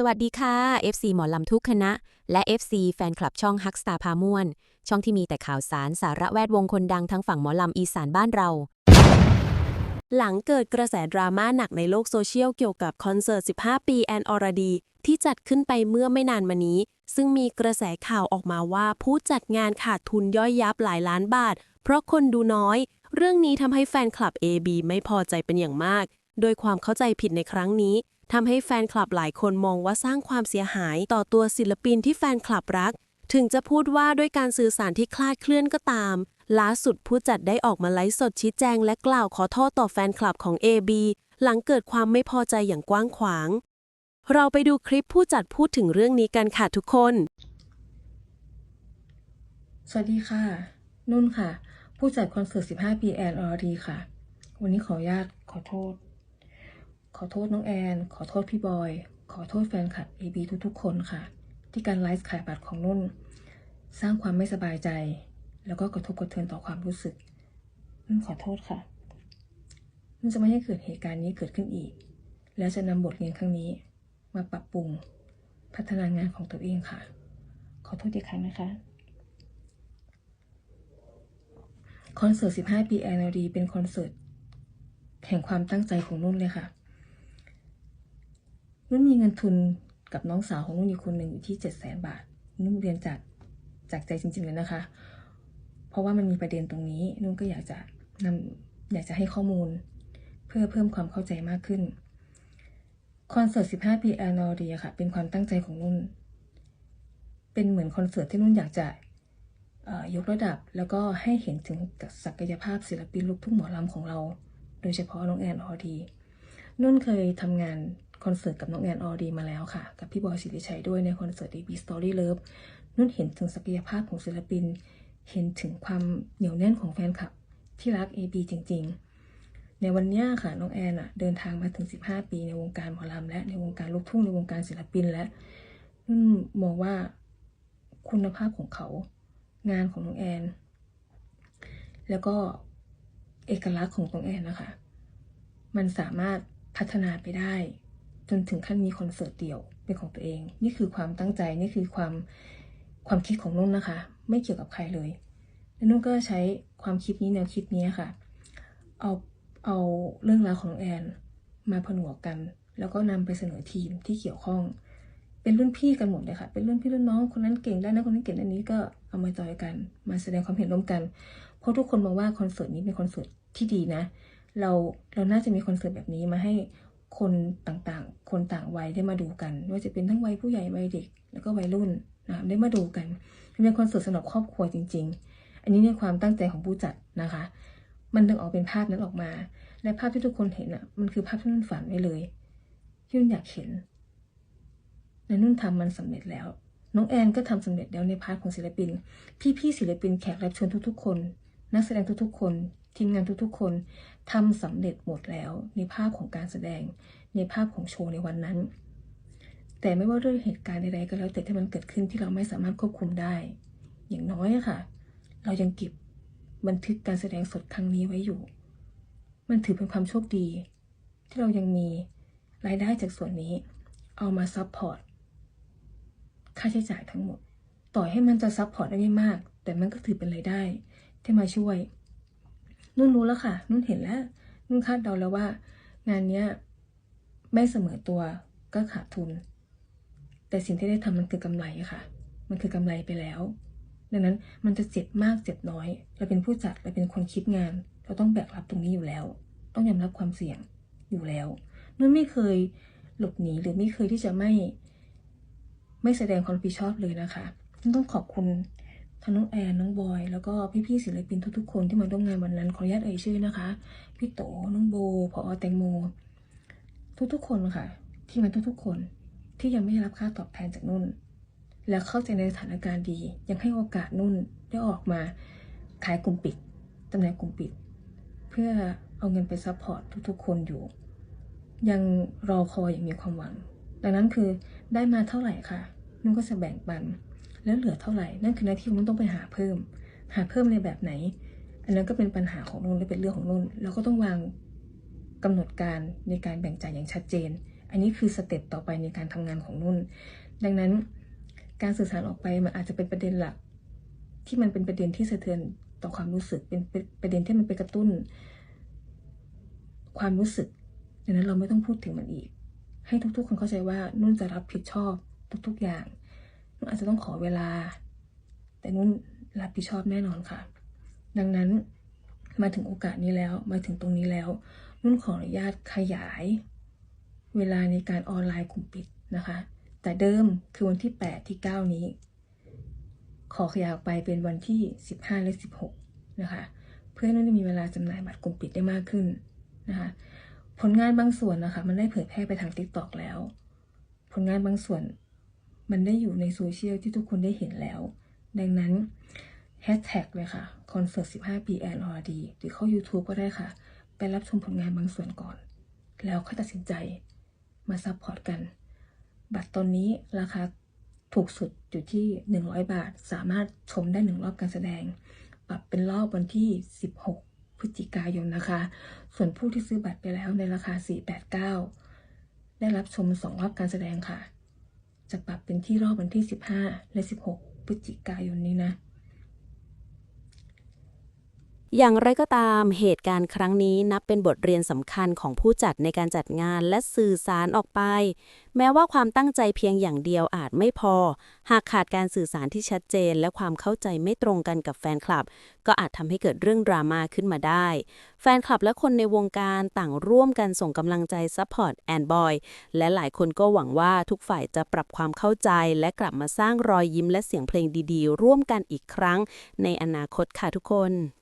สวัสดีค่ะ FC หมอลำทุกคณะ และ FC แฟนคลับช่องฮักสตาพาม่วน ช่องที่มีแต่ข่าวสารสาระแวดวงคนดังทั้งฝั่งหมอลำอีสานบ้านเรา หลังเกิดกระแสดราม่าหนักในโลกโซเชียลเกี่ยวกับคอนเสิร์ต 15 ปีแอนอรดี ที่จัดขึ้นไปเมื่อไม่นานมานี้ ซึ่งมีกระแสข่าวออกมาว่าผู้จัดงานขาดทุนย่อยยับหลายล้านบาท เพราะคนดูน้อย เรื่องนี้ทำให้แฟนคลับ AB ไม่พอใจเป็นอย่างมาก โดยความเข้าใจผิดในครั้งนี้ทำให้แฟนคลับหลายคนมองว่าสร้างความเสียหายต่อตัวศิลปินที่แฟนคลับรัก ถึงจะพูดว่าด้วยการสื่อสารที่คลาดเคลื่อนก็ตาม ล่าสุดผู้จัดได้ออกมาไลฟ์สดชี้แจงและกล่าวขอโทษต่อแฟนคลับของ AB หลังเกิดความไม่พอใจอย่างกว้างขวาง เราไปดูคลิปผู้จัดพูดถึงเรื่องนี้กันค่ะทุกคน สวัสดีค่ะ นุ่นค่ะ ผู้จัดคอนเสิร์ต 15 ปีแอนอรดีค่ะ วันนี้ขออนุญาตขอโทษ ขอโทษน้องแอน ขอโทษพี่บอย ขอโทษแฟนคลับ AB ทุกๆ คนค่ะ ที่การไลฟ์ขายบัตรของนุ่น สร้างความไม่สบายใจ แล้วก็กระทบกระเทือนต่อความรู้สึกนุ่นขอโทษค่ะนุ่นจะไม่ให้เกิดเหตุการณ์นี้เกิดขึ้นอีก แล้วจะนำบทเรียนครั้งนี้ มาปรับปรุง พัฒนางานของตัวเองค่ะ ขอโทษอีกครั้งนะคะคอนเสิร์ต 15 ปี NLD เป็นคอนเสิร์ตแห่งความตั้งใจของนุ่นเลยค่ะ นุ่นมีเงินทุนกับน้องสาวของนุ่นอีกคนหนึ่งอยู่ที่7 0 0 0 0 0บาท นุ่นเรียนจากจากใจจริงๆเลยนะคะ เพราะว่ามันมีประเด็นตรงนี้ นุ่นก็อยากจะนำอยากจะให้ข้อมูล เพื่อเพิ่มความเข้าใจมากขึ้นคอนเสิร์ต 15 ปี NLD อะค่ะ เป็นความตั้งใจของนุ่น เป็นเหมือนคอนเสิร์ตที่นุ่นอยากจะยกระดับ แล้วก็ให้เห็นถึงศักยภาพศิลปินลูกทุ่งหมอลำของเรา โดยเฉพาะน้องแอนออดี นุ่นเคยทำงาน คอนเสิร์ตกับน้องแอนออดีมาแล้วค่ะ กับพี่บอยสิริชัยด้วยในคอนเสิร์ต AB Story Love นุ่นเห็นถึงศักยภาพของศิลปิน เห็นถึงความเหนียวแน่นของแฟนคลับ ที่รัก AB จริง ๆ ในวันนี้ค่ะน้องแอนอะเดินทางมาถึง 15 ปีในวงการหมอลำและในวงการลูกทุ่งในวงการศิลปินและนุ่นมองว่าคุณภาพของเขา งานของน้องแอน แล้วก็เอกลักษณ์ของน้องแอนนะคะ มันสามารถพัฒนาไปได้ จนถึงขั้นมีคอนเสิร์ตเดี่ยวเป็นของตัวเอง นี่คือความตั้งใจนี่คือความความคิดของนุ่นนะคะ ไม่เกี่ยวกับใครเลยแล้วนุ่นก็ใช้ความคิดนี้แนวคิดนี้ค่ะ เอาเอาเรื่องราวของแอนมาผนวกกัน แล้วก็นำไปเสนอทีมที่เกี่ยวข้อง เป็นรุ่นพี่กันหมดเลยค่ะ เป็นรุ่นพี่รุ่นน้องคนนั้นเก่งด้านะคนนั้นเก่งด้านนี้ก็เอามาจอยกัน มาแสดงความเห็นร่วมกัน เพราะทุกคนมองว่าคอนเสิร์ตนี้เป็นคอนเสิร์ตที่ดีนะ เราเราน่าจะมีคอนเสิร์ตแบบนี้มาให้ คนต่างๆ คนต่างวัยได้มาดูกันไม่ว่าจะเป็นทั้งวัยผู้ใหญ่วัยเด็ก แล้วก็วัยรุ่นนะคะได้มาดูกันเป็นคอนเสิร์ตสำหรับครอบครัวจริง ๆ อันนี้ในความตั้งใจของผู้จัดนะคะ มันดึงออกเป็นภาพนั้นออกมา และภาพที่ทุกคนเห็นอะ มันคือภาพที่นุ่นฝันไว้เลยที่นุ่นอยากเห็นและนุ่นทำมันสำเร็จแล้ว น้องแอนก็ทำสำเร็จแล้วในพาร์ทของศิลปิน พี่ๆศิลปินแขกรับเชิญทุกๆ คน นักแสดงทุกๆ คน ทีมงานทุกๆ คนทำสำเร็จหมดแล้วในภาพของการแสดงในภาพของโชว์ในวันนั้น แต่ไม่ว่าด้วยเหตุการณ์ใดๆก็แล้วแต่ที่มันเกิดขึ้นที่เราไม่สามารถควบคุมได้ อย่างน้อยค่ะ เรายังเก็บบันทึกการแสดงสดครั้งนี้ไว้อยู่ มันถือเป็นความโชคดี ที่เรายังมีรายได้จากส่วนนี้ เอามาซัพพอร์ตค่าใช้จ่ายทั้งหมด ต่อให้มันจะซัพพอร์ตได้ไม่มาก แต่มันก็ถือเป็นรายได้ที่มาช่วย นุ่นรู้แล้วค่ะ นุ่นเห็นแล้ว นุ่นคาดเดาแล้วว่า งานเนี้ยไม่เสมอตัวก็ขาดทุน แต่สิ่งที่ได้ทำมันคือกำไรค่ะ มันคือกำไรไปแล้ว ดังนั้นมันจะเจ็บมากเจ็บน้อย เราเป็นผู้จัดเราเป็นคนคิดงาน เราต้องแบกรับตรงนี้อยู่แล้ว ต้องยอมรับความเสี่ยงอยู่แล้ว นุ่นไม่เคยหลบหนีหรือไม่เคยที่จะไม่ ไม่แสดงความรับผิดชอบเลยนะคะนุ่นต้องขอบคุณ ทั้งน้องแอนน้องบอย แล้วก็พี่ๆศิลปินทุกๆ คนที่มาร่วมงานวันนั้นขออนุญาตเอ่ยชื่อนะคะ พี่โตน้องโบพอแตงโม ทุกๆคนค่ะ ที่มาทุกๆ คนที่ยังไม่ได้รับค่าตอบแทนจากนุ่น และเข้าใจในสถานการณ์ดี ยังให้โอกาสนุ่นได้ออกมาขายกลุ่มปิดตำแหน่งกลุ่มปิด เพื่อเอาเงินไปซัพพอร์ตทุกๆ คนอยู่ ยังรอคอยอย่างมีความหวัง ดังนั้นคือได้มาเท่าไหร่ค่ะนุ่นก็จะแบ่งปัน แล้วเหลือเท่าไหร่ นั่นคือหน้าที่ของนุ่นต้องไปหาเพิ่ม หาเพิ่มในแบบไหน อันนั้นก็เป็นปัญหาของนุ่นและเป็นเรื่องของนุ่นแล้วก็ต้องวางกำหนดการในการแบ่งจ่ายอย่างชัดเจน อันนี้คือสเต็ปต่อไปในการทำงานของนุ่น ดังนั้นการสื่อสารออกไปมันอาจจะเป็นประเด็นหลัก ที่มันเป็นประเด็นที่สะเทือนต่อความรู้สึกเป็นเป็นประเด็นที่มันไปกระตุ้น ความรู้สึกดังนั้นเราไม่ต้องพูดถึงมันอีก ให้ทุกๆ คนเข้าใจว่านุ่นจะรับผิดชอบทุก ๆอย่าง นุ่นอาจจะต้องขอเวลา แต่นุ่นรับผิดชอบแน่นอนค่ะ ดังนั้นมาถึงโอกาสนี้แล้วมาถึงตรงนี้แล้วนุ่นขออนุญาตขยาย เวลาในการออนไลน์กลุ่มปิดนะคะ แต่เดิมคือวันที่ 8 ที่ 9 นี้ ขอขยายออกไปเป็นวันที่ 15 และ 16 นะคะ เพื่อนุ่นได้มีเวลาจำหน่ายบัตรกลุ่มปิดได้มากขึ้นนะคะผลงานบางส่วนนะคะ มันได้เผยแพร่ไปทาง TikTok แล้ว ผลงานบางส่วน มันได้อยู่ในโซเชียลที่ทุกคนได้เห็นแล้ว ดังนั้นแฮชแท็กเลยค่ะคอนเสิร์ต15 ปีแอนอรดีหรือเข้า YouTube ก็ได้ค่ะ ไปรับชมผลงานบางส่วนก่อน แล้วค่อยตัดสินใจมาซัพพอร์ตกัน บัตรตอนนี้ราคาถูกสุดอยู่ที่ 100 บาท สามารถชมได้หนึ่งรอบการแสดง ปรับเป็นรอบวันที่ 16 พฤศจิกายนนะคะ ส่วนผู้ที่ซื้อบัตรไปแล้วในราคา 489 ได้รับชม 2 รอบการแสดงค่ะ จะปรับเป็นที่รอบวันที่ 15 และ 16พฤศจิกายนนี้นะ อย่างไรก็ตามเหตุการณ์ครั้งนี้นับเป็นบทเรียนสำคัญของผู้จัดในการจัดงานและสื่อสารออกไป แม้ว่าความตั้งใจเพียงอย่างเดียวอาจไม่พอ หากขาดการสื่อสารที่ชัดเจน และความเข้าใจไม่ตรงกันกับแฟนคลับ ก็อาจทำให้เกิดเรื่องดราม่าขึ้นมาได้ แฟนคลับและคนในวงการต่างร่วมกันส่งกำลังใจซัพพอร์ตแอนบอยและหลายคนก็หวังว่าทุกฝ่ายจะปรับความเข้าใจ และกลับมาสร้างรอยยิ้มและเสียงเพลงดีๆ ร่วมกันอีกครั้ง ในอนาคตค่ะทุกคน